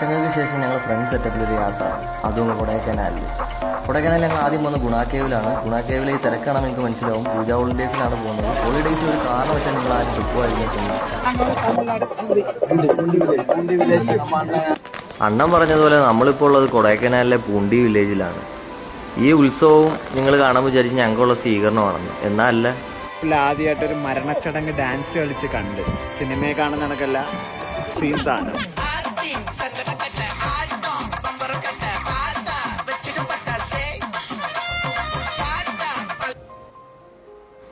വർഷങ്ങൾക്ക് ശേഷം ഞങ്ങൾ ഫ്രണ്ട് സെറ്റപ്പിൽ ഒരു യാത്ര. അതും കൊടൈക്കനാലിൽ. കൊടൈക്കനാലിൽ ഞങ്ങൾ ആദ്യം വന്നത് ഗുണാക്കേവിലാണ്. ഗുണാക്കേവിൽ ഈ തിരക്കാണെന്ന് എനിക്ക് മനസ്സിലാവും. പൂജ ഹോളിഡേയ്സിലാണ് പോകുന്നത്. ഹോളിഡേയ്സിൽ ഒരു കാരണവശാൽ നിങ്ങൾ ആരും ട്രിപ്പ് അണ്ണം അണ്ണൻ പറഞ്ഞതുപോലെ നമ്മളിപ്പോൾ ഉള്ളത് കൊടൈക്കനാലിലെ പൂണ്ടി വില്ലേജിലാണ്. ഈ ഉത്സവവും നിങ്ങൾ കാണാൻ വിചാരിച്ച് ഞങ്ങൾക്കുള്ള സ്വീകരണമാണെന്ന്. എന്നല്ല ആദ്യമായിട്ടൊരു മരണച്ചടങ്ങ് ഡാൻസ് കളിച്ച് കണ്ട്. സിനിമയെ കാണുന്ന കണക്കല്ല സീൻസ്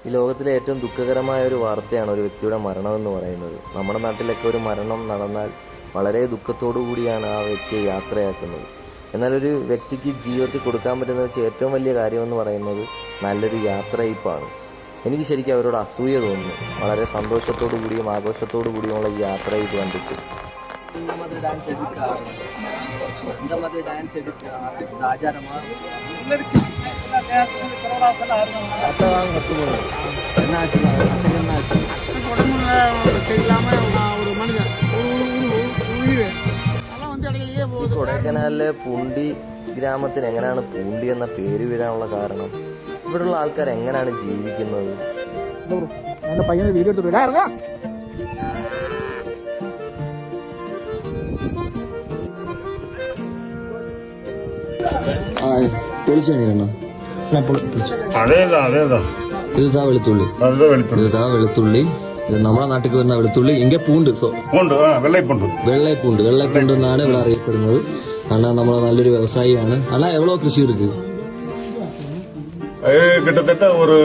ഈ ലോകത്തിലെ ഏറ്റവും ദുഃഖകരമായ ഒരു വാർത്തയാണ് ഒരു വ്യക്തിയുടെ മരണം എന്ന് പറയുന്നത്. നമ്മുടെ നാട്ടിലൊക്കെ ഒരു മരണം നടന്നാൽ വളരെ ദുഃഖത്തോടു കൂടിയാണ് ആ വ്യക്തിയെ യാത്രയാക്കുന്നത്. എന്നാൽ ഒരു വ്യക്തിക്ക് ജീവിതത്തിൽ കൊടുക്കാൻ പറ്റുന്ന വെച്ച് ഏറ്റവും വലിയ കാര്യമെന്ന് പറയുന്നത് നല്ലൊരു യാത്രയപ്പാണ് എനിക്ക് ശരിക്കും അവരോട് അസൂയ തോന്നുന്നു. വളരെ സന്തോഷത്തോടു കൂടിയും ആഘോഷത്തോടു കൂടിയുമുള്ള ഈ യാത്രയപ്പ് കണ്ടിട്ട്. ஒரு மனிதன் ஒரு ஒரு- ஒரு உயிர் அதெல்லாம் வந்து இடையிலேயே ഈ போகுது കൊടൈക്കനാലിലെ പൂണ്ടി ഗ്രാമത്തിന് എങ്ങനെയാണ് പൂണ്ടി എന്ന പേര് വീഴാനുള്ള കാരണം ഇവിടെയുള്ള ആൾക്കാർ എങ്ങനെയാണ് ജീവിക്കുന്നത് அந்த பையனை வீடியோ எடுத்துட்டு இருக்கா അതേതാ അതേതാ ഇതാ വെളുത്തുള്ളി ഇതാ വെളുത്തുള്ളി നമ്മുടെ നാട്ടിൽ വരുന്ന വെളുത്തുള്ളി ഇങ്ങനെ പൂണ്ട് സോ വെള്ളൈപ്പൂണ്ട് വെള്ളൈപ്പൂണ്ട് വെള്ളൈപ്പൂണ്ട് എന്നാണ് ഇവിടെ അറിയപ്പെടുന്നത് അണ്ണാ നമ്മൾ നല്ലൊരു വ്യവസായിയാണ് അണ്ണാ എവ്വളോ കൃഷി എടുക്ക് കിട്ടത്തട്ട ഒരു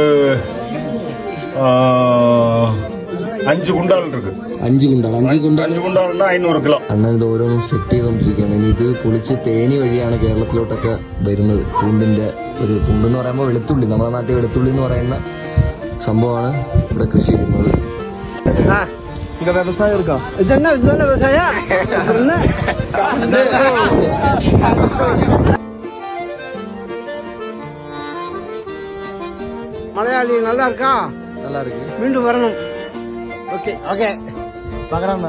ஒரு ஆ, அஞ்சு குண்டால் இருக்கு അഞ്ച് കുണ്ടാണ് അഞ്ച് കുണ്ടാണ് அஞ்சு குண்டால்னா ஐநூறு கிலோ അണ്ണൻ ഇത് ഓരോന്നും സെറ്റ് ചെയ്തുകൊണ്ടിരിക്കുകയാണ് ഇനി ഇത് പൊളിച്ച് തേനി വഴിയാണ് കേരളത്തിലോട്ടൊക്കെ വരുന്നത് പൂണ്ടിന്റെ ഒരു പൂണ്ടെന്ന് പറയുമ്പോൾ വെളുത്തുള്ളി നമ്മുടെ നാട്ടിൽ വെളുത്തുള്ളി എന്ന് പറയുന്ന സംഭവമാണ് ഇവിടെ കൃഷി ചെയ്യുന്നത് இங்க விவசாயம் இருக்கா இது என்ன இது என்ன விவசாயம் என்ன மலையாளி நல்லா இருக்கா நல்லா இருக்கு மீண்டும் வரணும் ஓகே ஓகே பார்க்குறாங்க